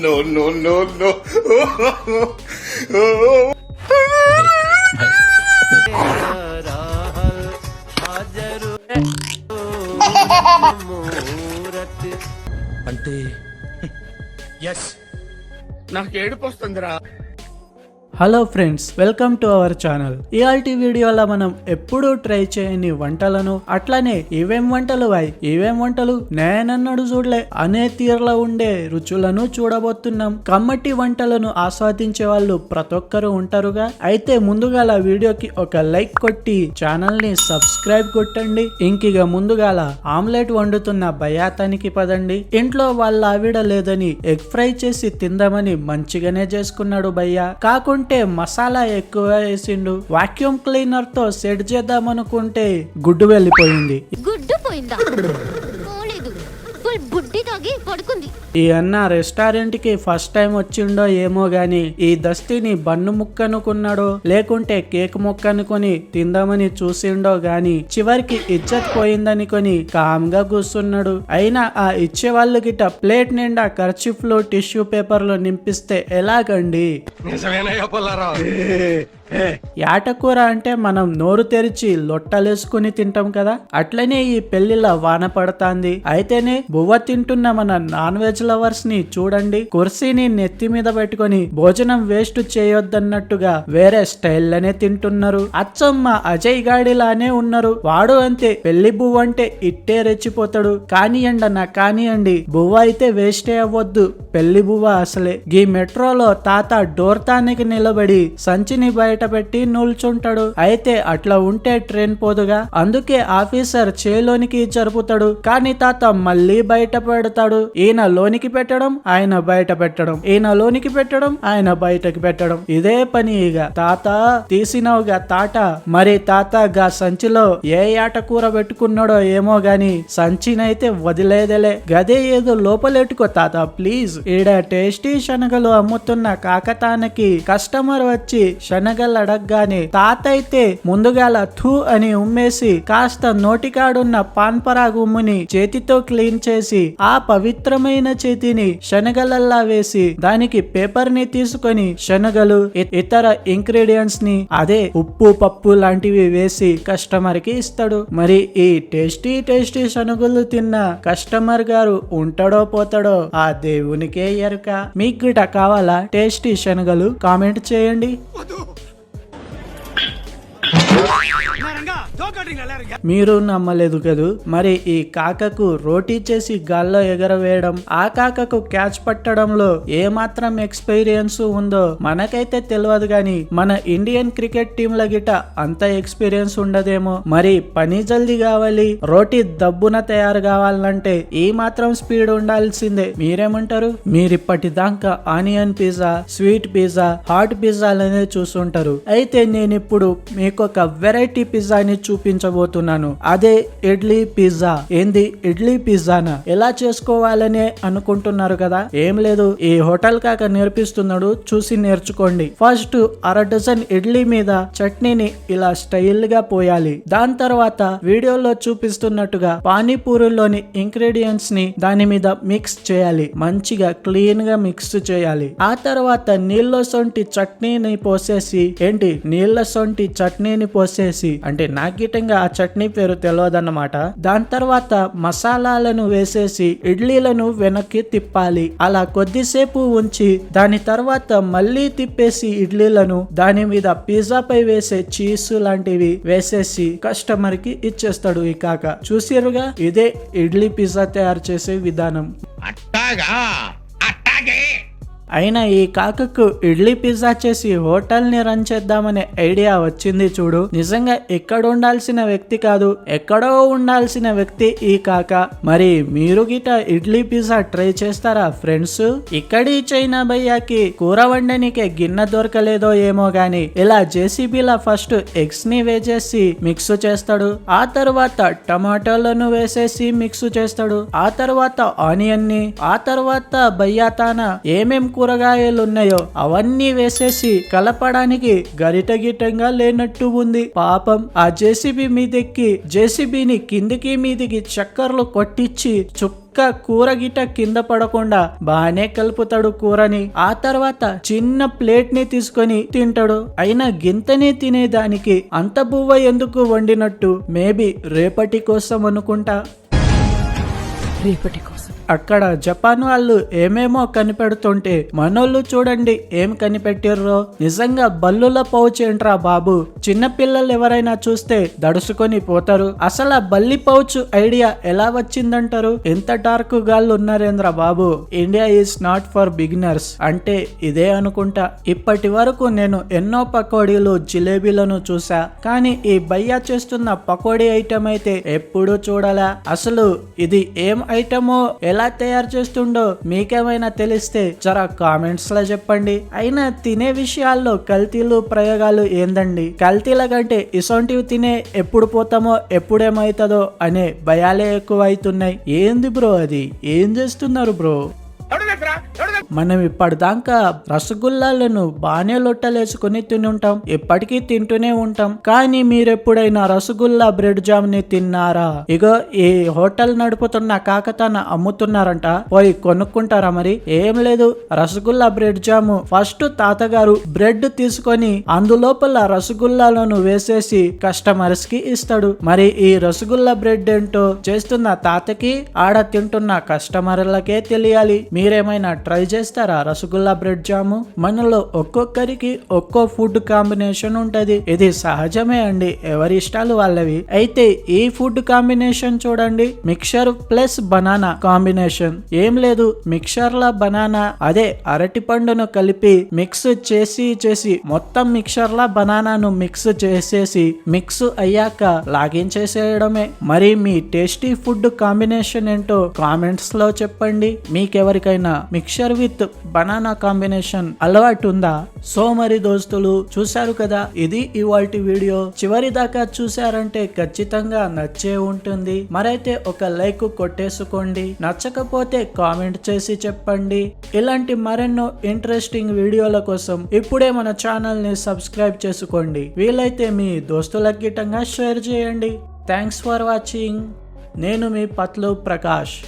no, no, no, no. అంటే yes నాకు ఏడుపు వస్తుందిరా hello friends welcome to our channel ఇవాల్టి వీడియోలో మనం ఎప్పుడూ ట్రై చేయని వంటలను అట్లనే ఇవేం వంటలు వాయ్ ఇవేం వంటలు? నేనన్నడు చూడలే. అనే తీరులో ఉండే రుచులను చూడబోతున్నాం. కమ్మటి వంటలను ఆస్వాదించే వాళ్ళు ప్రతి ఒక్కరు ఉంటారుగా. అయితే ముందుగాల వీడియోకి ఒక లైక్ కొట్టి ఛానల్ని సబ్స్క్రైబ్ కొట్టండి. ఇంకిగా ముందుగాల ఆమ్లెట్ వండుతున్న భయాతానికి పదండి. ఇంట్లో వాళ్ళ ఆవిడ లేదని ఎగ్ ఫ్రై చేసి తిందామని మంచిగానే చేసుకున్నాడు భయ్య అనుకుంటే మసాలా ఎక్కువ వేసిండు. వాక్యూమ్ క్లీనర్తో సెట్ చేద్దామనుకుంటే గుడ్డు వెళ్ళిపోయింది. గుడ్డు పోయిందా? బుడ్డి తాగి పడుకుంది. ఈ అన్న రెస్టారెంట్కి ఫస్ట్ టైం వచ్చిండో ఏమో గాని ఈ దస్తిని బన్ను ముక్క అనుకున్నాడో లేకుంటే కేక్ ముక్క అనుకొని తిందామని చూసిండో గాని చివరికి ఇజ్జత్ పోయిందనుకొని కామ్గా కూర్చున్నాడు. అయినా ఆ ఇచ్చే వాళ్ళు గిట్ట ప్లేట్ నిండా ఖర్చిఫ్లు టిష్యూ పేపర్లు నింపిస్తే ఎలాగండి? పుల్లారావు. యాటకూర అంటే మనం నోరు తెరిచి లొట్టలేసుకుని తింటాం కదా? అట్లనే ఈ పెళ్ళిలా వాన పడతాంది. అయితేనే బువ్వ తింటున్న మన నాన్ వెజ్ లవర్స్ని చూడండి. కుర్సీని నెత్తి మీద పెట్టుకొని భోజనం వేస్ట్ చేయొద్దన్నట్టుగా వేరే స్టైల్లోనే తింటున్నారు. అచ్చమ్మ అజయ్ గాడిలానే ఉన్నారు. వాడు అంతే పెళ్ళి బువ్వ అంటే ఇట్టే రెచ్చిపోతాడు. కానియండి అన్న కానియండి బువ్వ అయితే వేస్టే అవ్వద్దు. పెళ్ళి బువ్వ అసలే. గీ మెట్రోలో తాత డోర్తానికి నిలబడి సంచిని బయట పెట్టి నిల్చుంటాడు. అయితే అట్లా ఉంటే ట్రైన్ పోదుగా. అందుకే ఆఫీసర్ చేలోనికి జరుపుతాడు. కానీ తాత మళ్ళీ బయట పెడతాడు. ఈయన లోనికి పెట్టడం ఆయన బయట పెట్టడం. ఈయన లోనికి పెట్టడం ఆయన బయటకి పెట్టడం. ఇదే పని ఇక తాత తీసినవుగా తాట. మరి తాత గా సంచిలో ఏ ఆట కూర పెట్టుకున్నాడో ఏమో గాని సంచినైతే వదిలేదలే. గదే ఏదో లోపలెట్టుకో తాత ప్లీజ్. ఈడ టేస్టీ శనగలు అమ్ముతున్న కాకతానికి కస్టమర్ వచ్చి శనగలు అడగగానే తాత అయితే ముందుగాల థూ అని ఉమ్మేసి కాస్త నోటికాడున్న పాన్పరాగు ఉమ్ముని చేతితో క్లీన్ చేసి ఆ పవిత్రమైన చేతిని శనగలల్లా వేసి దానికి పేపర్ని తీసుకొని శనగలు ఇతర ఇంగ్రీడియంట్స్ని అదే ఉప్పు పప్పు లాంటివి వేసి కస్టమర్కి ఇస్తాడు. మరి ఈ టేస్టీ టేస్టీ శనగలు తిన్న కస్టమర్ గారు ఉంటాడో పోతాడో ఆ దేవునికే ఎరుక. మీకు గిట కావాలా టేస్టీ శనగలు? కామెంట్ చేయండి. Yeah. మీరు నమ్మలేదు కదూ? మరి ఈ కాకకు రోటీ చేసి గాల్లో ఎగరవేయడం ఆ కాకకు క్యాచ్ పట్టడంలో ఏ మాత్రం ఎక్స్పీరియన్స్ ఉందో మనకైతే తెలియదు గాని మన ఇండియన్ క్రికెట్ టీంల గిట అంత ఎక్స్పీరియన్స్ ఉండదేమో. మరి పని జల్దీ కావాలి రోటీ దబ్బున తయారు కావాలంటే ఈ మాత్రం స్పీడ్ ఉండాల్సిందే. మీరేమంటారు? మీరిప్పటిదాకా onion pizza sweet pizza hot పిజ్జాలనే చూస్తుంటారు అయితే నేను ఇప్పుడు మీకు ఒక వెరైటీ పిజ్జాని చూపించబోతున్నాను. అదే ఇడ్లీ పిజ్జా. ఏంది ఇడ్లీ పిజ్జానా? ఎలా చేసుకోవాలనే అనుకుంటున్నారు కదా? ఏం లేదు. ఈ హోటల్ కాక నేర్పిస్తున్నాడు. చూసి నేర్చుకోండి. ఫస్ట్ అర డజన్ ఇడ్లీ మీద చట్నీని ఇలా స్టైల్గా పోయాలి. దాని తర్వాత వీడియోలో చూపిస్తున్నట్టుగా పానీపూరిలోని ఇంగ్రీడియంట్స్ని దాని మీద మిక్స్ చేయాలి. మంచిగా క్లీన్గా మిక్స్ చేయాలి. ఆ తర్వాత నీళ్ళ సొంటి చట్నీని పోసేసి ఏంటి నీళ్ళ సొంటి చట్నీని పోసేసి అంటే నాకు నాకిటంగా ఆ చట్నీ పేరు తెలియదన్నమాట దాని తర్వాత మసాలాలను వేసేసి ఇడ్లీలను వెనక్కి తిప్పాలి. అలా కొద్దిసేపు ఉంచి దాని తర్వాత మళ్ళీ తిప్పేసి ఇడ్లీలను దాని మీద పిజ్జా పై వేసే చీజ్ లాంటివి వేసేసి కస్టమర్కి ఇచ్చేస్తాడు ఈ కాక. చూసిరుగా ఇదే ఇడ్లీ పిజ్జా తయారు చేసే విధానం. అట్టాగా? అయినా ఈ కాకకు ఇడ్లీ పిజ్జా చేసి హోటల్ని రన్ చేద్దామనే ఐడియా వచ్చింది చూడు. నిజంగా ఎక్కడ ఉండాల్సిన వ్యక్తి కాదు ఎక్కడో ఉండాల్సిన వ్యక్తి ఈ కాక. మరి మీరు గిట ఇడ్లీ పిజ్జా ట్రై చేస్తారా ఫ్రెండ్స్? ఇక్కడి చైనా భయ్యాకి కూర వండనికే గిన్నె దొరకలేదో ఏమో గాని ఇలా జేసీబీలా ఫస్ట్ ఎగ్స్ని వేసేసి మిక్స్ చేస్తాడు. ఆ తర్వాత టమాటోలను వేసేసి మిక్స్ చేస్తాడు. ఆ తర్వాత ఆనియన్ని ఆ తర్వాత బయ్యాతాన ఏమేం కూరగాయలు ఉన్నాయో అవన్నీ వేసేసి కలపడానికి గరిట గిట్టంగా లేనట్టు ఉంది. పాపం ఆ జేసీబీ మీదెక్కి జేసీబీని కిందికి మీదికి చక్కర్లు కొట్టించి చుక్క కూర గిట కింద పడకుండా బాగానే కలుపుతాడు కూరని. ఆ తర్వాత చిన్న ప్లేట్ని తీసుకొని తింటాడు. అయినా గింతనే తినేదానికి అంత బువ్వ ఎందుకు వండినట్టు మేబీ రేపటి కోసం అనుకుంటా. రేపటి కోసం. అక్కడ జపాన్ వాళ్ళు ఏమేమో కనిపెడుతుంటే మనోళ్ళు చూడండి ఏం కనిపెట్టిర్రో. నిజంగా బల్లుల పౌచ్ ఏంట్రా బాబు? చిన్న పిల్లలు ఎవరైనా చూస్తే దడుసుకొని పోతారు. అసలు ఆ బల్లి పౌచ్ ఐడియా ఎలా వచ్చిందంటారు? ఎంత డార్క్ గాళ్ళు ఉన్నారేంద్ర బాబు? India is not for beginners. అంటే ఇదే అనుకుంటా. ఇప్పటి వరకు నేను ఎన్నో పకోడీలు జిలేబీలను చూసా. కానీ ఈ బయ్యా చేస్తున్న పకోడీ ఐటెం అయితే ఎప్పుడూ చూడాలా? అసలు ఇది ఏం ఐటమో? ఎలా ఎలా తయారు చేస్తుండో మీకేమైనా తెలిస్తే జరా కామెంట్స్లో చెప్పండి. అయినా తినే విషయాల్లో కల్తీలు ప్రయోగాలు ఏందండి? కల్తీల కంటే ఇసొంటివి తినే ఎప్పుడు పోతామో ఎప్పుడేమవుతుందో అనే భయాలే ఎక్కువ అవుతున్నాయి ఏంది బ్రో అది? ఏం చేస్తున్నారు బ్రో? మనం ఇప్పటిదాకా రసగుల్లాలను బాగానే లొట్టలేసుకుని తిని ఉంటాం. ఇప్పటికీ తింటూనే ఉంటాం. కానీ మీరెప్పుడైనా రసగుల్లా బ్రెడ్ జామ్ని తిన్నారా? ఇగో ఈ హోటల్ నడుపుతున్న కాకతాన అమ్ముతున్నారంట. పోయి కొనుక్కుంటారా మరి? ఏం లేదు. రసగుల్లా బ్రెడ్ జాము ఫస్ట్ తాతగారు బ్రెడ్ తీసుకొని అందులోపల రసగుల్లాలను వేసేసి కస్టమర్స్కి ఇస్తాడు. మరి ఈ రసగుల్లా బ్రెడ్ ఏంటో చేస్తున్న తాతకి ఆడ తింటున్న కస్టమర్లకే తెలియాలి. మీరేమైనా ట్రై చేస్తారా? Rasgulla bread jam? మనలో ఒక్కొక్కరికి ఒక్కో ఫుడ్ కాంబినేషన్ ఉంటది. ఇది సహజమే అండి. ఎవరి ఇష్టాలు వాళ్ళవి. అయితే ఈ ఫుడ్ కాంబినేషన్ చూడండి. Mixture plus banana combination. ఏం లేదు. మిక్చర్ లా బనానా. అదే అరటి పండును కలిపి మిక్స్ చేసి చేసి మొత్తం మిక్చర్ లా బనానాను మిక్స్ చేసేసి మిక్స్ అయ్యాక లాగిన్ చేసేయడమే మరి మీ టేస్టీ ఫుడ్ కాంబినేషన్ ఏంటో కామెంట్స్లో చెప్పండి. మీకెవరికైనా మిక్చర్ విత్ బనానా కాంబినేషన్ అలవాటు ఉందా సో మరి దోస్తులు చూశారు కదా ఇది ఇవాల్టి వీడియో. చివరి దాకా చూశారంటే ఖచ్చితంగా నచ్చే ఉంటుంది. మరైతే ఒక లైక్ కొట్టేసుకోండి. నచ్చకపోతే కామెంట్ చేసి చెప్పండి. ఇలాంటి మరెన్నో ఇంట్రెస్టింగ్ వీడియోల కోసం ఇప్పుడే మన ఛానల్ని సబ్స్క్రైబ్ చేసుకోండి. వీలైతే మీ దోస్తులకి గిట్టంగా షేర్ చేయండి. Thanks for watching. నేను మీ పత్లు ప్రకాష్.